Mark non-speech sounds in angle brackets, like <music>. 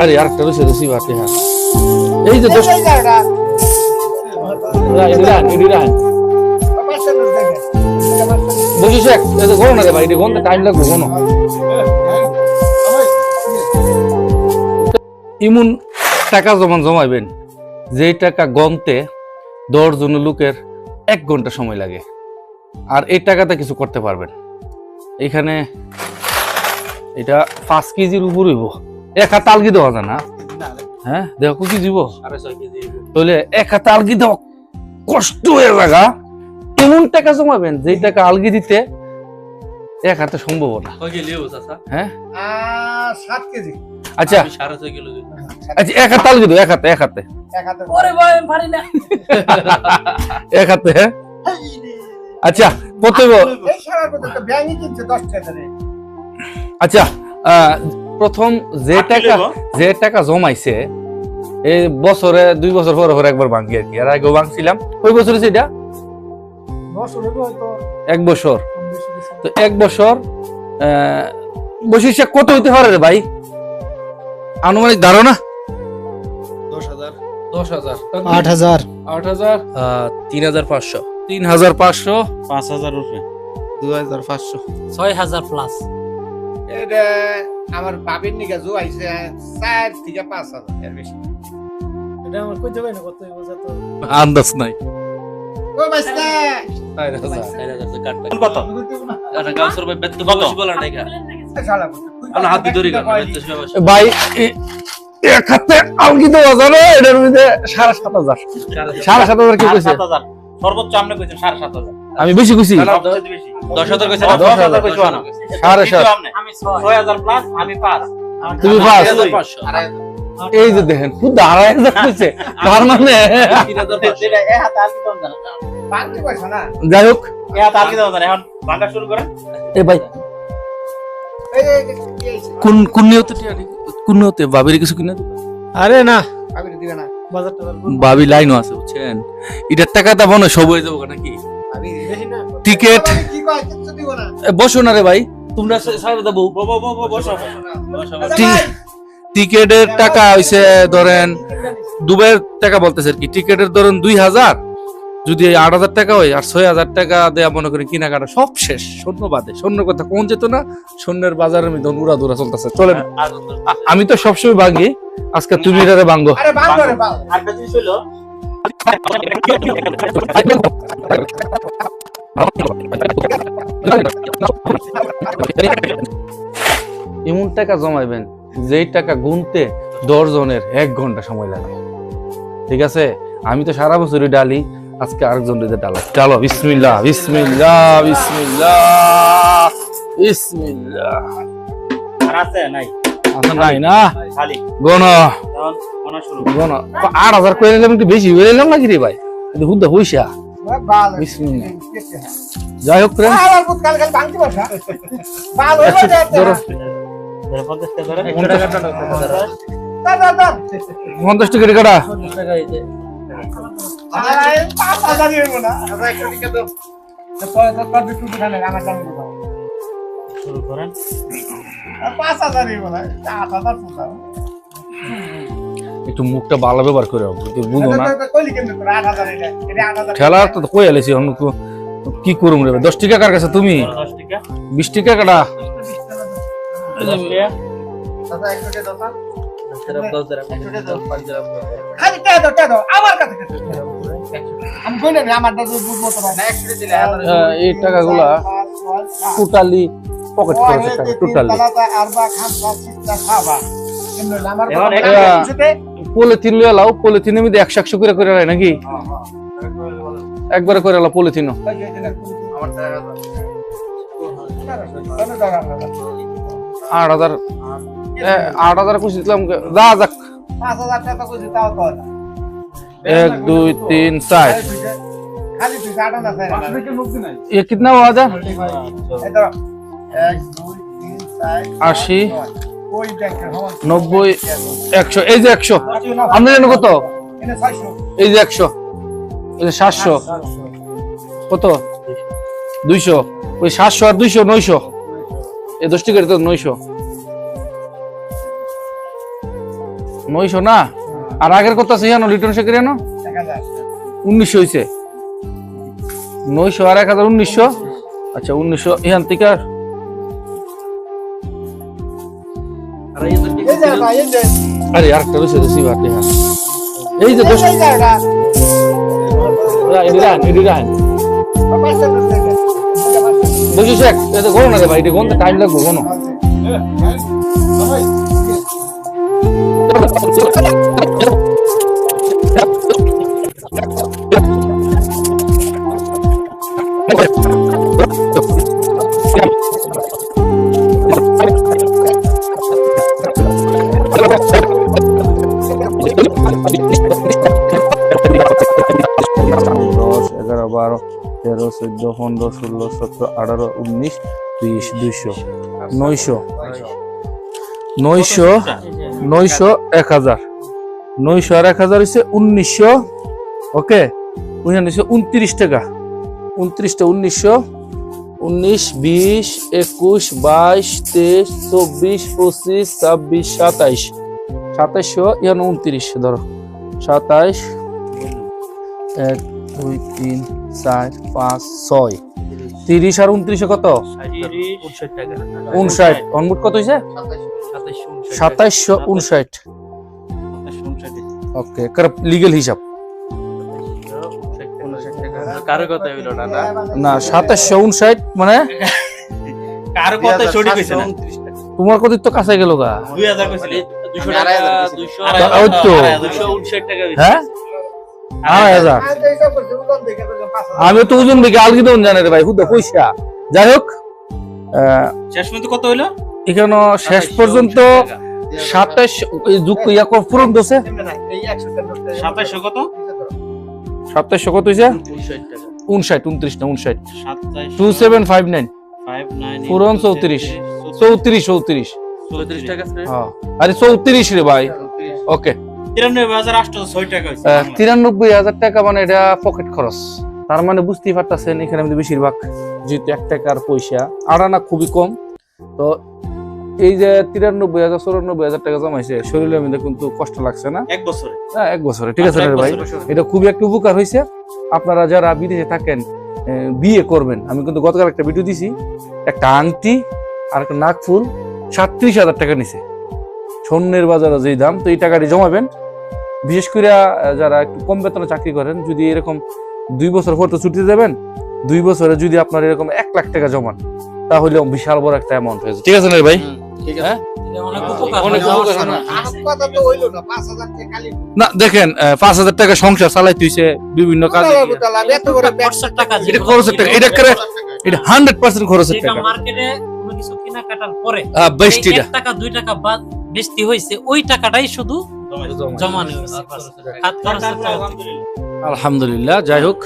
আরে আরেকটা রয়েছে রিসিভার হ্যাঁ। এই যে দশ বুঝিস এক না রে ভাই এটি ঘণ্টা টাইম লাগবে ইমন টাকা জমান জমাইবেন যেই টাকা গনতে দশ জন লোকের এক ঘণ্টা সময় লাগে আর এই টাকাতে কিছু করতে পারবেন। এখানে এটা পাঁচ কেজির উপর হইব। এক হাত আলগি দেওয়া যায় না? হ্যাঁ দেখো কি দিব? তাহলে এক হাতে আলগি দেওয়া কষ্ট হয়ে লাগা এমন টাকা জমাবেন যেই টাকা আলগি দিতে এক হাতে সম্ভব না। হ্যাঁ? সাত কেজি। আচ্ছা। আচ্ছা এক হাতে আলগি দেবো এক হাতে এক হাতে। এক হাতে। <laughs> এক হাতে হ্যাঁ? আচ্ছা প্রথমে এই সারার মধ্যে তো ব্যাঙই কিনছে দশ টাকা। আচ্ছা আহ, প্রথম যে টাকা যে টাকা জমাইছে এই বছরে দুই বছর পরে পরে একবার ভাঙি আর কি আর আগেও ভাঙছিলাম। ওই বছরে সেটা এক বছর। তো এক বছর বৈশিষ্ট্য কত হইতে পারে রে ভাই? আনুমানিক ধারণা? দশ হাজার। দশ হাজার। আট হাজার। আট হাজার? তিন হাজার পাঁচশো। তিন হাজার পাঁচশো। পাঁচ হাজার রুপে। দু হাজার পাঁচশো। ছয় হাজার প্লাস এটা আমার বাবির নিকা জো আইছে চার থেকে পাঁচ হাজার এর বেশি। এটা আমার কই যাবে না কত বোঝা তো। আন্দাজ নাই। ও বাইস্তা কত? ভাই এ- এক হাতে আলগি দেওয়া যাবে এটার মধ্যে সাড়ে সাত হাজার। সাড়ে সাত হাজার কি কইছে? সর্বোচ্চ আপনি কইছেন সাড়ে সাত হাজার। আমি বেশি খুশি দশ হাজার কইছেন দশ দশ হাজার হাজার সাড়ে সাত আমি ছয় ছয় হাজার প্লাস আমি পাঁচ। তুমি পাঁচ। এই যে দেখেন খুব আড়াই হাজার কইছে। তার মানে যাই হোক। এ ভাই? কোন কোন নিয়তে কোন নিয়তে? ভাবির কিছু কিনে আরে না। বাবির দিবে না। বাজার টাজার ভাবি লাইনও আছে বুঝছেন? এটার টাকাটা মনে হয় সব হয়ে যাব নাকি? বাবি টিকেট বসো না রে ভাই। তোমরা দেবো আচ্ছা, টি- ভাই, টিকেটের টাকা হইছে ধরেন দুবাইয়ের টাকা বলতেছে আর কি। টিকেটের ধরেন দুই হাজার। যদি আট হাজার টাকা হয় আর ছয় হাজার টাকা দেয়া মনে করি কেনাকাটা সব শেষ শূন্য বাদে। শূন্য কথা কোন যেত না শূন্যের বাজারের মধ্যে উড়া দুরা চলতেছে। চলেন আমি তো সবসময় ভাঙি আজকে তুমি এটারে ভাঙ্গো। এমন টাকা জমাইবেন যেই টাকা গুনতে দশ জনের এক ঘণ্টা সময় লাগে। ঠিক আছে? আমি তো সারা বছরই ডালি আজকে আরেকজন রেজে ডালো। ডালো বিসমিল্লা বিসমিল্লা বিসমিল্লা বিসমিল্লা আর আছে? নাই। নাই না? গণ এখন শুরু। গণ আট হাজার করে নিলাম একটু বেশি হয়ে নিলাম নাকি রে ভাই? কিন্তু হুদ্দা বাংলা বিসমিল্লাহ। যাই হোক হইল পঞ্চাশ টাকা কাটা আচ্ছা শুরু করেন। পাঁচ হাজার হইবো আট হাজার একটু মুখটা ভালো ব্যবহার করে হবে তুই বুঝো না। ঠেলার তো কই আলেছি অন্য কো- কি করুম রে দশ টাকা কার কাছে তুমি? বিশ টাকা কাটা। এই টাকাগুলা টোটালি পকেট টোটালি। আরবা খামসা সিটটা খাবা কেমনে হলো? আমার এখন কথা এটা- বলে কিছুতে? পলিথিন লয়ে লাও পলিথিনের মধ্যে একশো একশো করে করে রায় নাকি একবারে করে লাও পলিথিনও ওই যে দিলে, আমার টাকা দাও। কত টাকা দাও? আট হাজার এ, আট হাজার খুশি দিলাম যা যাক পাঁচ হাজার টাকা কইছি তাও তো হয় না। এক দুই তিন চার খালি তুই যে- খালি তুই আট হাজার চাই না। ये कितना हुआ था এই নব্বই একশো এই যে একশো। আপনি জানেন কত? এই যে একশো। এই যে সাতশো। কত? দুইশো। ওই সাতশো আর দুইশো নয়শো। এই দশ টিকিট তো নয়শো। নয়শো না? আর আগের কথা আছে জানো? লিটন শেখের জানো? উনিশশো হয়েছে নয়শো আর এক হাজার উনিশশো? আচ্ছা উনিশশো। এখান থেকে আর- আরে আরেকটা রয়েছে তো সিবার দেখা এই যে এডি রান এডি রান। এক এটা গো না রে ভাই এটা গোনতে টাইম লাগবে কোনো চোদ্দ, পনেরো, ষোলো, সতেরো, আঠারো, উনিশ বিশ দুইশো, নয়শো নয়শো নয়শো এক হাজার। নয়শো আর এক হাজার হচ্ছে উনিশশো, ওকে? উনিশশো উনত্রিশ টাকা। উনত্রিশটা উনিশশো, উনিশ, বিশ, একুশ, বাইশ, তেইশ, চব্বিশ, পঁচিশ, ছাব্বিশ, সাতাইশ। সাতাইশশো, ইয়ান উনত্রিশ, ধরো। সাতাইশ, এক দুই তিন চার পাঁচ ছয়। তিরিশ আর উনত্রিশে কত? উনষাট। অনমুট কত হয়েছে সাতাইশশো উনষাট। ওকে লিগেল হিসাব? না না? না উনষাট মানে? তোমার কত তো কাছে গেল গা। 2000 কইছিলি। 200 টাকা 200 ওই তো। 259 টাকা হইছে। হ্যাঁ? হাজার আমি তো ওজন দেখে আলগি দেন জানে রে ভাই হুদা পয়সা। যাই হোক শেষ পর্যন্ত কত হইল? এখানে শেষ পর্যন্ত সাতাইশ যুগ ইয়া কর পূরণ দোষে 2700 কত? সাতাইশশো কত হয়েছে 59 টাকা। উনষাট উনত্রিশ না উনষাট। Two seven five nine. 59 পুরন 34 চৌত্রিশ চৌত্রিশ। 34 টাকা হ্যাঁ। আরে চৌত্রিশ রে ভাই। ওকে। 93806 টাকা হইছে আহ, তিরানব্বই হাজার টাকা মানে এটা পকেট খরচ। তার মানে বুঝতেই পারতেছেন এখানে আমাদের বেশিরভাগ যেহেতু এক টাকার পয়সা আড়ানা খুবই কম। তো এই যে তিরানব্বই হাজার চৌরানব্বই হাজার টাকা জমাইছে শরীরে আমাদের কিন্তু কষ্ট লাগছে না? এক বছরে। হ্যাঁ, এক বছরে। ঠিক আছে রে ভাই। এটা খুবই একটা উপকার হয়েছে। আপনারা যারা বিদেশে থাকেন বিয়ে করবেন আমি কিন্তু গতকাল একটা ভিডিও দিছি। একটা আংটি আর একটা নাকফুল সাতত্রিশ হাজার টাকা নিছে। স্বর্ণের বাজারে যেই দাম তো এই টাকাটি জমাবেন। বিশেষ করে যারা একটু কম বেতনে চাকরি করেন যদি এরকম দুই বছর পর তো ছুটি দেবেন দুই বছরে যদি আপনার এরকম এক লাখ টাকা জমান তাহলে বিশাল বড় একটা অ্যামাউন্ট হয়েছে ঠিক আছে না ভাই? হ্যাঁ অনেক উপকার অনেক হয়। না। আমার কথা তো হইল না, পাঁচ হাজার টাকা খালি। না দেখেন আহ, পাঁচ হাজার টাকা সংসার হইছে বিভিন্ন কাজে এটা খরচের টাকা এটা করে এটা হান্ড্রেড পার্সেন্ট খরচের টাকা। মার্কেটে কোনো কিছু কেনাকাটার পরে টাকা দুই টাকা বাদ হয়েছে ওই টাকাটাই শুধু জমানো। আলহামদুলিল্লাহ যাই হোক।